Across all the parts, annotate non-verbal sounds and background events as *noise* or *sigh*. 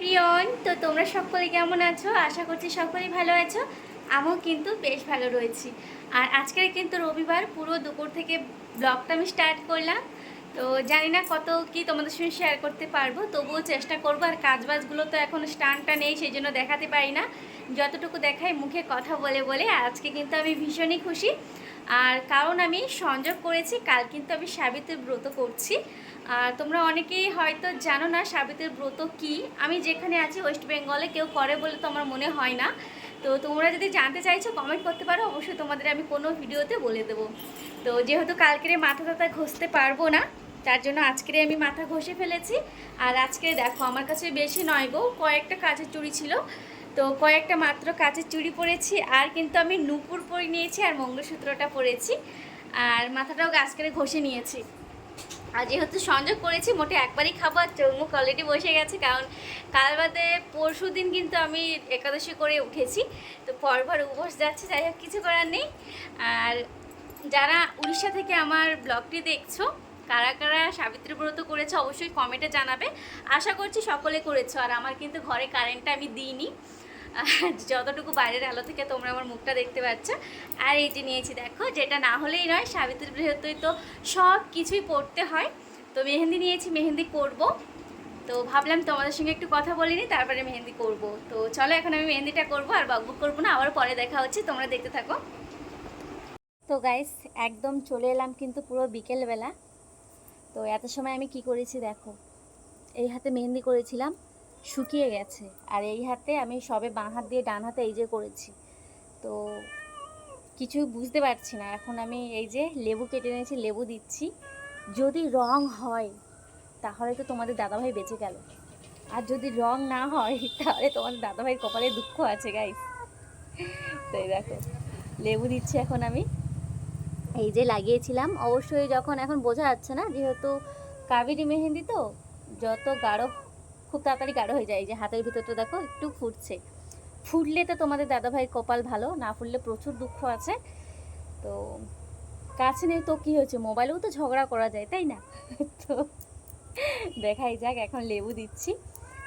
প্রিয়ন, তো তোমরা সকলে কেমন আছো? আশা করছি সকলেই ভালো আছো। আমিও কিন্তু বেশ ভালো রয়েছি। আর আজকের কিন্তু রবিবার, পুরো দুপুর থেকে ব্লগটা আমি স্টার্ট করলাম। তো জানি না কত কি তোমাদের সঙ্গে শেয়ার করতে পারব, তবুও চেষ্টা করব। আর কাজবাজগুলো তো এখন স্টানটা নেই, সেই জন্য দেখাতে পারি না। যতটুকু দেখাই মুখে কথা বলে বলে আজকে কিন্তু আমি ভীষণই খুশি। আর কারণ আমি সংযোগ করেছি, কাল কিন্তু আমি সাবিত্রী ব্রত করছি। আর তোমরা অনেকেই হয়তো জানো না সাবিত্রীর ব্রত কি। আমি যেখানে আছি ওয়েস্ট বেঙ্গলে, কেউ করে বলে তো আমার মনে হয় না। তো তোমরা যদি জানতে চাইছো কমেন্ট করতে পারো, অবশ্যই তোমাদের আমি কোনো ভিডিওতে বলে দেবো। তো যেহেতু কালকের মাথা টাথা ঘষতে পারব না, তার জন্য আজকের আমি মাথা ঘষে ফেলেছি। আর আজকে দেখো, আমার কাছে বেশি নয় গো, কয়েকটা কাজের চুড়ি ছিল। তো কয়েকটা মাত্র কাঁচের চুড়ি পরেছি, আর কিন্তু আমি নুপুর পরে নিয়েছি আর মঙ্গলসূত্রটা পরেছি। আর মাথাটাও গাছ করে ঘষে নিয়েছি। আর যেহেতু সংযোগ করেছি, মোটে একবারই খাব আর চৌমুখ অলরেডি বসে গেছে, কারণ কাল বাদে পরশু দিন কিন্তু আমি একাদশী করে উঠেছি। তো পরপর উপোস যাচ্ছে, যাই হোক, কিছু করার নেই। আর যারা উড়িষ্যা থেকে আমার ব্লগটি দেখছ, কারা কারা সাবিত্রী ব্রত করেছে অবশ্যই কমেন্টে জানাবে। আশা করছি সকলে করেছ, আর আমার কিন্তু ঘরে কারেন্টটা আমি দিইনি। যতটুকু বাইরের আলো থেকে তোমরা আমার মুখটা দেখতে পাচ্ছ। আর এই যে নিয়েছি, দেখো, যেটা না হলেই নয় সাবিত্রী বৃহত্তই তো সব কিছুই পড়তে হয়। তো মেহেন্দি নিয়েছি, মেহেন্দি করব। তো ভাবলাম তোমাদের সঙ্গে একটু কথা বলিনি তারপরে মেহেন্দি করব। তো চলো, এখন আমি মেহেন্দিটা করব আর বকবক করব না আবার পরে দেখা হচ্ছে, তোমরা দেখতে থাকো। তো গাইস একদম চলে এলাম কিন্তু পুরো বিকেলবেলা। তো এত সময় আমি কি করেছি, দেখো। এই হাতে মেহেন্দি করেছিলাম। শুকিয়ে গেছে। আর এই হাতে আমি সবে বাঁ হাত দিয়ে ডান হাতে এই যে করেছি। তো কিছু বুঝতে পারছি না। এখন আমি এই যে লেবু কেটে নিয়েছি লেবু দিচ্ছি। যদি রং হয়, তাহলে তো তোমাদের দাদাভাই বেঁচে গেল। আর যদি রং না হয়, তাহলে তোমাদের দাদাভাইয়ের কপালে দুঃখ আছে গাইস তো এই দেখো, লেবু দিচ্ছি এখন আমি। এই যে লাগিয়েছিলাম। অবশ্যই যখন এখন বোঝা যাচ্ছে না, যেহেতু কাবেরি মেহেন্দি তো, যত গাঢ় খুব তাড়াতাড়ি গাঢ় হয়ে যায়। যে হাতের ভিতরটা দেখো, একটু ফুটছে। ফুটলে তো তোমাদের দাদাভাইয়ের কপাল ভালো, না ফুটলে প্রচুর দুঃখ আছে। তো কাছে নেই তো কী হয়েছে? মোবাইলেও তো ঝগড়া করা যায়, তাই না? *laughs* তো দেখাই যাক, এখন লেবু দিচ্ছি।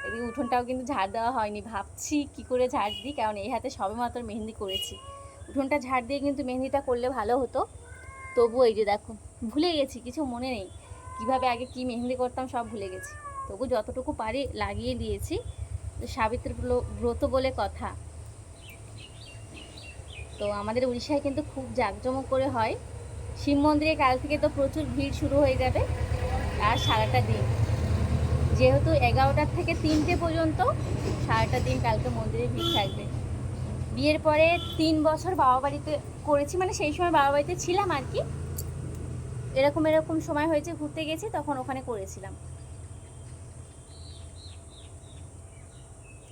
এদিকে উঠোনটাও কিন্তু ঝাড় দেওয়া হয়নি, ভাবছি কি করে ঝাড় দিই, কারণ এই হাতে সবে মাত্র মেহেন্দি করেছি। উঠোনটা ঝাড় দিয়ে কিন্তু মেহেন্দিটা করলে ভালো হতো। তবু এই যে দেখো, ভুলে গেছি, কিছু মনে নেই। কীভাবে আগে কি মেহেন্দি করতাম সব ভুলে গেছি। তবু যতটুকু পারি লাগিয়ে দিয়েছি। সাবিত্রী ব্রত বলে কথা। তো আমাদের উড়িষ্যায় কিন্তু খুব জাঁকজমক করে হয়। শিব মন্দিরে কাল থেকে তো প্রচুর ভিড় শুরু হয়ে যাবে আর সারাটা দিন। যেহেতু এগারোটার থেকে তিনটে পর্যন্ত সারাটা দিন কালকে মন্দিরে ভিড় থাকবে। বিয়ের পরে তিন বছর বাবা বাড়িতে করেছি মানে সেই সময় বাবা বাড়িতে ছিলাম আর কি। এরকম এরকম সময় হয়েছে, ঘুরতে গেছি, তখন ওখানে করেছিলাম।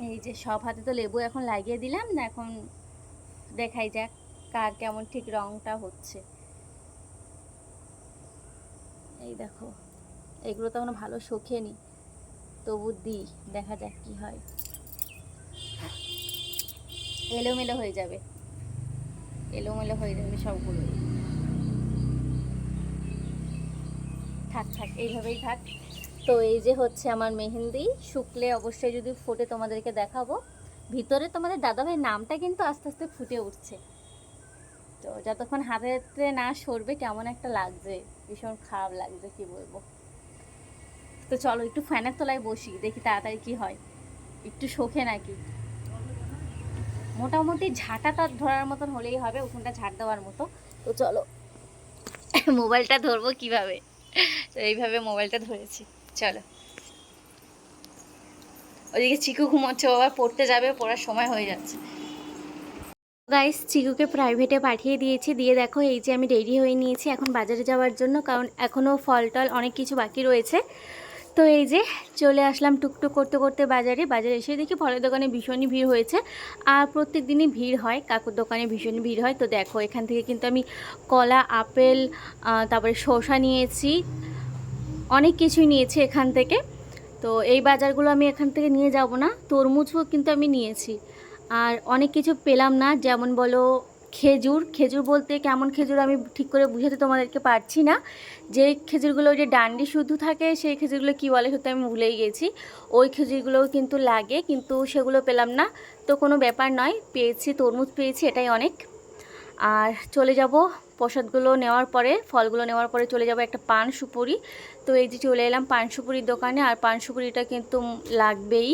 এই যে সব হাতে তো লেবু এখন লাগিয়ে দিলাম না, এখন দেখাই যাক কার কেমন ঠিক রংটা হচ্ছে। এই দেখো, এগুলো তো এখনও ভালো শোখেনি তবু দিই, দেখা যাক কি হয়। এলোমেলো হয়ে যাবে, এলোমেলো হয়ে যাবে সবগুলো থাক থাক, এইভাবেই থাক। তো এই যে হচ্ছে আমার মেহেন্দি। শুকলে অবশ্যই যদি ফুটে তোমাদেরকে দেখাবো। ভিতরে তোমাদের দাদাভাইয়ের নামটা কিন্তু আস্তে আস্তে ফুটে উঠছে। তো যতক্ষণ হাতে হাতে না সরবে, কেমন একটা লাগছে। ভীষণ খারাপ লাগছে, কি বলব। তো চলো, একটু ফ্যানের তলায় বসি, দেখি তাড়াতাড়ি কি হয়। একটু শোখে নাকি। মোটামুটি ঝাঁটা তার ধরার মতন হলেই হবে, উঠোনটা ঝাঁট দেওয়ার মতো। তো চলো, মোবাইলটা ধরবো কীভাবে? তো এইভাবে মোবাইলটা ধরেছি। চলো। ওদিকে চিকু ঘুমাচ্ছে আবার পড়তে যাবে, পড়ার সময় হয়ে যাচ্ছে। গাইস চিকুকে প্রাইভেটে পাঠিয়ে দিয়েছি, দিয়ে দেখো এই যে আমি রেডি হয়ে নিয়েছি এখন বাজারে যাওয়ার জন্য, কারণ এখনও ফল টল অনেক কিছু বাকি রয়েছে। তো এই যে চলে আসলাম টুকটুক করতে করতে বাজারে বাজারে এসে দেখি ফলের দোকানে ভীষণই ভিড় হয়েছে, আর প্রত্যেক দিনই ভিড় হয়, কাকুর দোকানে ভীষণই ভিড় হয়। তো দেখো, এখান থেকে কিন্তু আমি কলা, আপেল তারপরে শসা নিয়েছি অনেক কিছুই নিয়েছি এখান থেকে। তো এই বাজারগুলো আমি এখান থেকে নিয়ে যাব না, তরমুজও কিন্তু আমি নিয়েছি। আর অনেক কিছু পেলাম না, যেমন বলো খেজুর। খেজুর বলতে কেমন খেজুর আমি ঠিক করে বুঝাতে তোমাদেরকে পারছি না। যে খেজুরগুলো যে ডান্ডি শুদ্ধ থাকে, সেই খেজুরগুলো কী বলে সত্যি আমি ভুলেই গেছি। ওই খেজুরগুলোও কিন্তু লাগে, কিন্তু সেগুলো পেলাম না। তো কোনো ব্যাপার নয়, পেয়েছি, তরমুজ পেয়েছি, এটাই অনেক। আর চলে যাব প্রসাদগুলো নেওয়ার পরে, ফলগুলো নেওয়ার পরে চলে যাব একটা পান সুপুরি। তো এই যে চলে এলাম পান সুপুরির দোকানে, আর পান সুপুরিটা কিন্তু লাগবেই।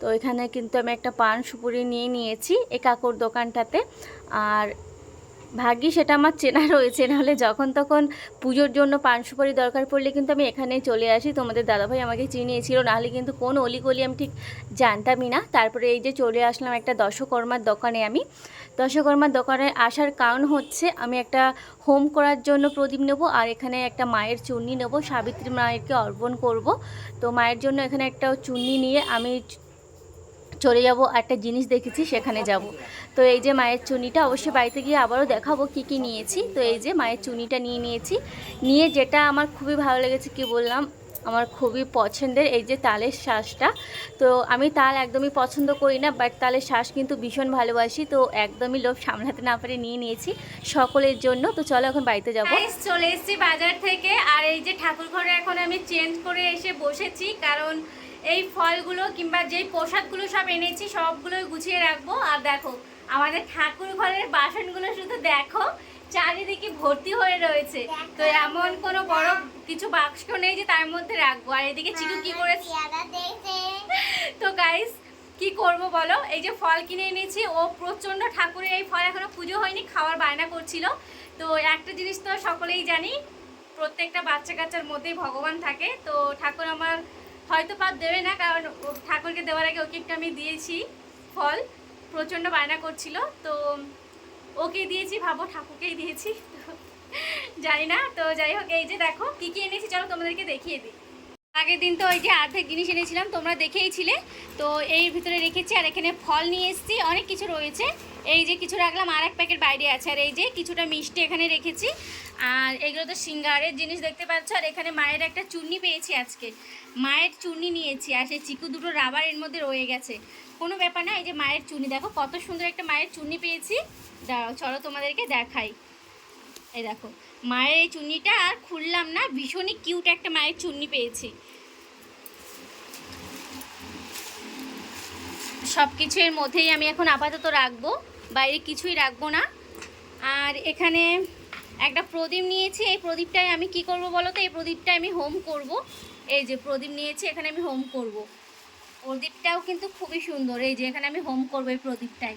তো এখানে কিন্তু আমি একটা পান সুপুরি নিয়ে নিয়েছি এই কাকুর দোকানটাতে। আর ভাগ্যি সেটা আমার চেনা রয়েছে, নাহলে যখন তখন পুজোর জন্য পান সুপারি দরকার পড়লে কিন্তু আমি এখানে চলে আসি। তোমাদের দাদাভাই আমাকে চিনিয়েছিল, নাহলে কিন্তু কোন অলিগলি আমি ঠিক জানতামই না। তারপরে এই যে চলে আসলাম একটা দশকর্মার দোকানে আমি। দশকর্মার দোকানে আসার কারণ হচ্ছে আমি একটা হোম করার জন্য প্রদীপ নেব আর এখানে একটা মায়ের চুন্নি নেব, সাবিত্রী মায়েরকে অর্পণ করব। তো মায়ের জন্য এখানে একটা চুন্নি নিয়ে আমি চলে যাব একটা জিনিস দেখেছি, সেখানে যাব। তো এই যে মায়ের চুনিটা, অবশ্যই বাড়িতে গিয়ে আবারও দেখাবো কি কি নিয়েছি। তো এই যে মায়ের চুনিটা নিয়ে নিয়েছি। নিয়ে যেটা আমার খুবই ভালো লেগেছে, কি বললাম, আমার খুবই পছন্দের এই যে তালের শ্বাসটা তো আমি তাল একদমই পছন্দ করি না বাট তালের শ্বাস কিন্তু ভীষণ ভালোবাসি। তো একদমই লোভ সামলাতে না পারে, নিয়ে নিয়েছি সকলের জন্য। তো চলো এখন বাড়িতে যাব। চলে এসেছি বাজার থেকে। আর এই যে ঠাকুর ঘরে এখন আমি চেঞ্জ করে এসে বসেছি, কারণ এই ফলগুলো কিংবা যেই প্রসাদগুলো সব এনেছি সবগুলোই গুছিয়ে রাখব। আর দেখো আমাদের ঠাকুর ঘরের বাসনগুলো শুধু দেখো চারিদিকে ভর্তি হয়ে রয়েছে। তো এমন কোনো বড় কিছু বাক্স নেই যে তার মধ্যে রাখব। আর এদিকে চিকু কি করেছে? তো গাইস কি করব বলো? এই যে ফল কিনে এনেছি ও প্রচণ্ড ঠাকুরের এই ফল এখনও পুজো হয়নি খাওয়ার বায়না করছিল। তো একটা জিনিস তো সকলেই জানি প্রত্যেকটা বাচ্চা কাচ্চার মধ্যেই ভগবান থাকে। তো ঠাকুর আমার হয়তো পাপ দেবে না, কারণ ঠাকুরকে দেওয়ার আগে ওকে একটু আমি দিয়েছি ফল। প্রচণ্ড বায়না করছিল, তো ওকে দিয়েছি, ভাবো ঠাকুরকেই দিয়েছি। জানি না, তো যাই হোক, এই যে দেখো, কী কী এনেছি চলো তোমাদেরকে দেখিয়ে দিই। আগের দিন তো ওই যে অর্ধেক জিনিস এনেছিলাম, তোমরা দেখেইছিলে। তো এই ভিতরে রেখেছি আর এখানে ফল নিয়ে এসেছি, অনেক কিছু রয়েছে। এই যে কিছু রাখলাম আর এক প্যাকেট বাইরে আছে। আর এই যে কিছুটা মিষ্টি এখানে রেখেছি। আর এগুলো তো সিঙ্গারের জিনিস দেখতে পাচ্ছ। আর এখানে মায়ের একটা চুন্নি পেয়েছি আজকে। মায়ের চুন্নি নিয়েছি, আর সেই চিকু দুটো রাবার এর মধ্যে রয়ে গেছে। কোনো ব্যাপার না, এই যে মায়ের চুন্নি, দেখো কত সুন্দর একটা মায়ের চুন্নি পেয়েছি। দাঁড়াও, চলো তোমাদেরকে দেখাই। এই দেখো, মায়ের এই চুন্নিটা আর খুললাম না, ভীষণই কিউট একটা মায়ের চুন্নি পেয়েছি। সব কিছু এর মধ্যেই আমি এখন আপাতত রাখব, বাইরে কিছুই রাখব না। আর এখানে একটা প্রদীপ নিয়েছি, এই প্রদীপটাই আমি কি করব বলো তো? এই প্রদীপটাই আমি হোম করব। এই যে প্রদীপ নিয়েছি, এখানে আমি হোম করব। প্রদীপটাও কিন্তু খুবই সুন্দর, এই যে এখানে আমি হোম করব এই প্রদীপটাই।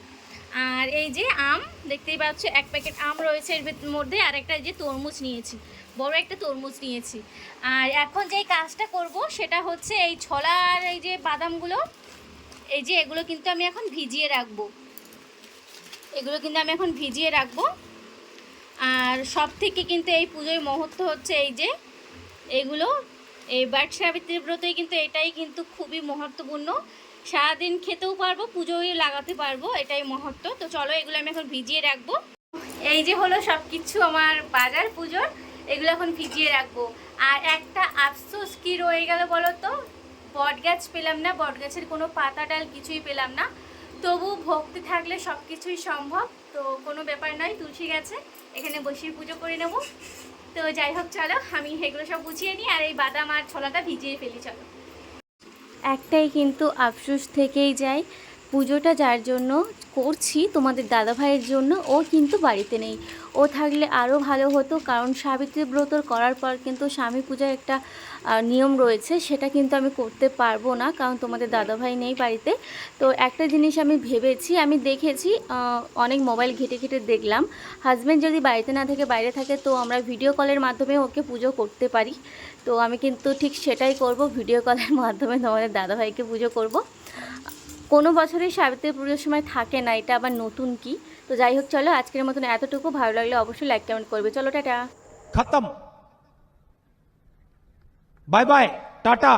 আর এই যে আম, দেখতেই পাচ্ছ, এক প্যাকেট আম রয়েছে। এর মধ্যে আর একটা যে তরমুজ নিয়েছি। বড় একটা তরমুজ নিয়েছি। আর এখন যেই কাজটা করব, সেটা হচ্ছে এই ছোলা আর এই যে বাদামগুলো, এই যে এগুলো কিন্তু আমি এখন ভিজিয়ে রাখব। এগুলো কিন্তু আমি এখন ভিজিয়ে রাখব। আর সব থেকে কিন্তু এই পুজোয় মহত্ব হচ্ছে এই যে, এগুলো, এই বাট সাবিত্রী ব্রতই কিন্তু এটাই কিন্তু খুবই মহত্বপূর্ণ। সারাদিন খেতেও পারব পুজোয় লাগাতে পারব, এটাই মহত্ব। তো চলো এগুলো আমি এখন ভিজিয়ে রাখব। এই যে হলো সব কিছু আমার বাজার পুজোর, এগুলো এখন ভিজিয়ে রাখব। আর একটা আফসোস কি রয়ে গেল বলো তো? বট গাছ পেলাম না বট গাছের কোনো পাতা ডাল কিছুই পেলাম না। তবু ভক্তি থাকলে সব কিছুই সম্ভব, তো কোনো ব্যাপার নয়, তুলসী গাছে এখানে বসিয়ে পুজো করে নেব। তো যাই হোক, চলো আমি এগুলো সব গুছিয়ে নিই, আর এই বাদাম আর ছোলাটা ভিজিয়ে ফেলি, চলো। একটাই কিন্তু আফসোস থেকেই যায়। পুজোটা যার জন্য করছি তোমাদের দাদা ভাইয়ের জন্য, ও কিন্তু বাড়িতে নেই। ও থাকলে আরও ভালো হতো, কারণ সাবিত্রী ব্রতর করার পর কিন্তু স্বামী পূজার একটা নিয়ম রয়েছে, সেটা কিন্তু আমি করতে পারব না, কারণ তোমাদের দাদা ভাই নেই বাড়িতে। তো একটা জিনিস আমি ভেবেছি, আমি দেখেছি অনেক মোবাইল ঘেটে ঘেটে দেখলাম। হাজব্যান্ড যদি বাড়িতে না থাকে বাইরে থাকে, তো আমরা ভিডিও কলের মাধ্যমে ওকে পুজো করতে পারি। তো আমি কিন্তু ঠিক সেটাই করব, ভিডিও কলের মাধ্যমে তোমাদের দাদাভাইকে পুজো করব। কোনো বছরই সাবিত্রী পুজোর সময় থাকে না, এটা আবার নতুন কি? তো যাই হোক, চলো আজকের মতন এতটুকু। ভালো লাগলে অবশ্যই লাইক কমেন্ট করবে। চলো, টাটা। খতম। Bye bye tata.